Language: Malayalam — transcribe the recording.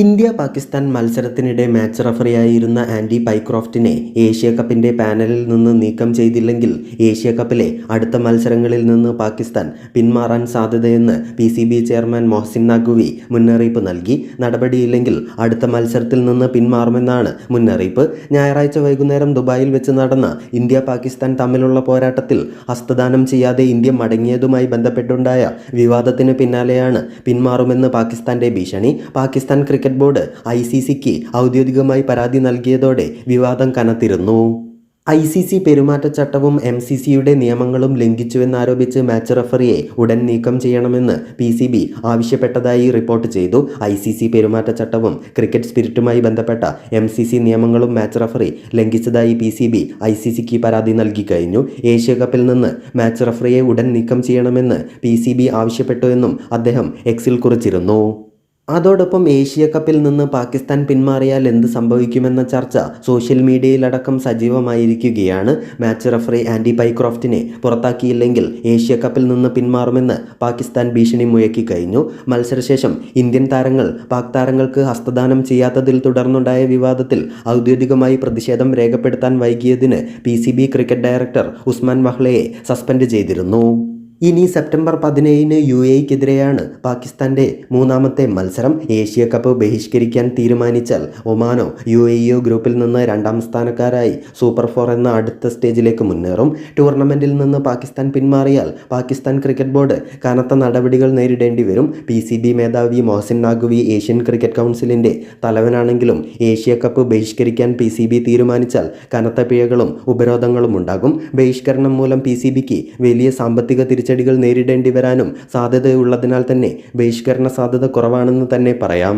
ഇന്ത്യ പാകിസ്ഥാൻ മത്സരത്തിനിടെ മാച്ച് റഫറിയായിരുന്ന ആൻഡി പൈക്രോഫ്റ്റിനെ ഏഷ്യ കപ്പിന്റെ പാനലിൽ നിന്ന് നീക്കം ചെയ്തില്ലെങ്കിൽ ഏഷ്യ കപ്പിലെ അടുത്ത മത്സരങ്ങളിൽ നിന്ന് പാകിസ്ഥാൻ പിന്മാറാൻ സാധ്യതയെന്ന് P C B chairman Mohsin Naqvi മുന്നറിയിപ്പ് നൽകി. നടപടിയില്ലെങ്കിൽ അടുത്ത മത്സരത്തിൽ നിന്ന് പിന്മാറുമെന്നാണ് മുന്നറിയിപ്പ്. ഞായറാഴ്ച വൈകുന്നേരം ദുബായിൽ വെച്ച് നടന്ന ഇന്ത്യ പാകിസ്ഥാൻ തമ്മിലുള്ള പോരാട്ടത്തിൽ ഹസ്തദാനം ചെയ്യാതെ ഇന്ത്യ മടങ്ങിയതുമായി ബന്ധപ്പെട്ടുണ്ടായ വിവാദത്തിന് പിന്നാലെയാണ് പിന്മാറുമെന്ന് പാകിസ്ഥാന്റെ ഭീഷണി. Pakistan cricket board I C സിക്ക് ഔദ്യോഗികമായി പരാതി നൽകിയതോടെ വിവാദം കനത്തിരുന്നു. ഐ സി സി പെരുമാറ്റച്ചട്ടവും എം സി സിയുടെ നിയമങ്ങളും ലംഘിച്ചുവെന്നാരോപിച്ച് മാച്ച് റഫറിയെ ഉടൻ നീക്കം ചെയ്യണമെന്ന് പി സി ബി ആവശ്യപ്പെട്ടതായി റിപ്പോർട്ട് ചെയ്തു. ഐ സി സി പെരുമാറ്റച്ചട്ടവും ക്രിക്കറ്റ് സ്പിരിറ്റുമായി ബന്ധപ്പെട്ട എം സി സി നിയമങ്ങളും മാച്ച് റഫറി ലംഘിച്ചതായി P C B I C സിക്ക് പരാതി നൽകി കഴിഞ്ഞു. ഏഷ്യ കപ്പിൽ നിന്ന് മാച്ച് റഫറിയെ ഉടൻ നീക്കം ചെയ്യണമെന്ന് പി സി ബി ആവശ്യപ്പെട്ടുവെന്നും അദ്ദേഹം എക്സിൽ കുറിച്ചിരുന്നു. അതോടൊപ്പം ഏഷ്യ കപ്പിൽ നിന്ന് പാകിസ്ഥാൻ പിന്മാറിയാൽ എന്ത് സംഭവിക്കുമെന്ന ചർച്ച സോഷ്യൽ മീഡിയയിലടക്കം സജീവമായിരിക്കുകയാണ്. മാച്ച് റഫറി ആൻഡി പൈക്രോഫ്റ്റിനെ പുറത്താക്കിയില്ലെങ്കിൽ ഏഷ്യ കപ്പിൽ നിന്ന് പിന്മാറുമെന്ന് പാകിസ്ഥാൻ ഭീഷണി മുഴക്കി കഴിഞ്ഞു. മത്സരശേഷം ഇന്ത്യൻ താരങ്ങൾ പാക് താരങ്ങൾക്ക് ഹസ്തദാനം ചെയ്യാത്തതിൽ തുടർന്നുണ്ടായ വിവാദത്തിൽ ഔദ്യോഗികമായി പ്രതിഷേധം രേഖപ്പെടുത്താൻ വൈകിയതിന് പി ക്രിക്കറ്റ് ഡയറക്ടർ ഉസ്മാൻ വഹ്ലയെ സസ്പെൻഡ് ചെയ്തിരുന്നു. ഇനി സെപ്റ്റംബർ പതിനേഴിന് യു എക്കെതിരെയാണ് പാകിസ്ഥാന്റെ മൂന്നാമത്തെ മത്സരം. ഏഷ്യ കപ്പ് ബഹിഷ്കരിക്കാൻ തീരുമാനിച്ചാൽ ഒമാനോ യു എയോ ഗ്രൂപ്പിൽ നിന്ന് രണ്ടാം സ്ഥാനക്കാരായി സൂപ്പർ ഫോർ എന്ന അടുത്ത സ്റ്റേജിലേക്ക് മുന്നേറും. ടൂർണമെന്റിൽ നിന്ന് പാകിസ്ഥാൻ പിന്മാറിയാൽ പാകിസ്ഥാൻ ക്രിക്കറ്റ് ബോർഡ് കനത്ത നടപടികൾ നേരിടേണ്ടി വരും. പി സി ബി മേധാവി മോഹസിൻ നാഗ്വി ഏഷ്യൻ ക്രിക്കറ്റ് കൗൺസിലിന്റെ തലവനാണെങ്കിലും ഏഷ്യ കപ്പ് ബഹിഷ്കരിക്കാൻ പി സി ബി തീരുമാനിച്ചാൽ കനത്ത പിഴകളും ഉപരോധങ്ങളും ഉണ്ടാകും. ബഹിഷ്കരണം മൂലം പി സി ബിക്ക് വലിയ സാമ്പത്തിക തിരിച്ചടികൾ നേരിടേണ്ടി വരാനും സാധ്യതയുള്ളതിനാൽ തന്നെ ബഹിഷ്കരണ സാധ്യത കുറവാണെന്ന് തന്നെ പറയാം.